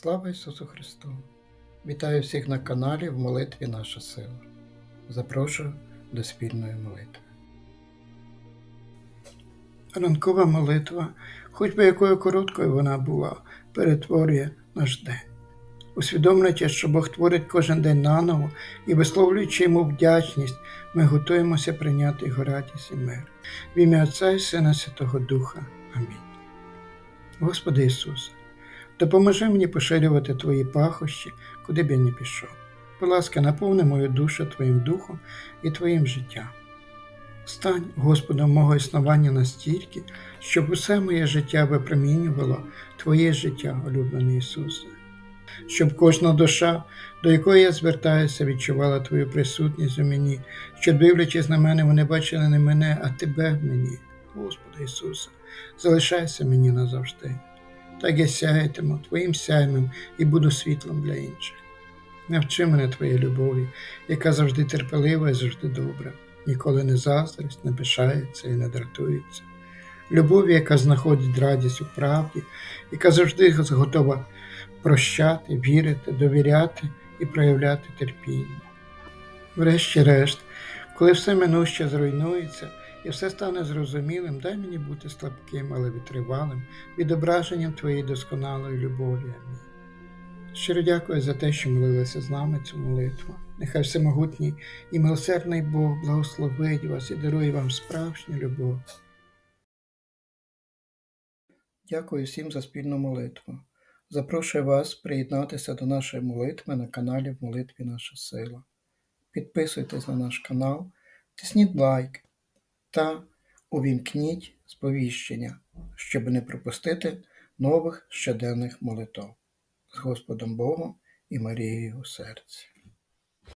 Слава Ісусу Христу! Вітаю всіх на каналі в молитві Наша сила. Запрошую до спільної молитви. Ранкова молитва, хоч би якою короткою вона була, перетворює наш день. Усвідомлюючи, що Бог творить кожен день наново і висловлюючи йому вдячність, ми готуємося прийняти його радість і мир. В ім'я Отця і Сина Святого Духа. Амінь. Господи Ісусе, допоможи мені поширювати Твої пахощі, куди б я не пішов. Будь ласка, наповни мою душу Твоїм духом і Твоїм життям. Стань Господом мого існування настільки, щоб усе моє життя випромінювало Твоє життя, улюблений Ісусе, щоб кожна душа, до якої я звертаюся, відчувала Твою присутність у мені, що, дивлячись на мене, вони бачили не мене, а Тебе в мені. Господи Ісусе, залишайся мені назавжди. Так я сяятиму Твоїм сяймем і буду світлом для інших. Навчи мене Твоєї любові, яка завжди терпелива і завжди добра, ніколи не заздрить, не пишається і не дратується. Любові, яка знаходить радість у правді, яка завжди готова прощати, вірити, довіряти і проявляти терпіння. Врешті-решт, коли все минуще зруйнується і все стане зрозумілим, дай мені бути слабким, але витривалим, відображенням Твоєї досконалої любові. Амінь. Щиро дякую за те, що молилися з нами цю молитву. Нехай всемогутній і милосердний Бог благословить вас і дарує вам справжню любов. Дякую всім за спільну молитву. Запрошую вас приєднатися до нашої молитви на каналі в молитві Наша Сила. Підписуйтесь на наш канал, тисніть лайк та увімкніть сповіщення, щоб не пропустити нових щоденних молитв з Господом Богом і Марією у серці.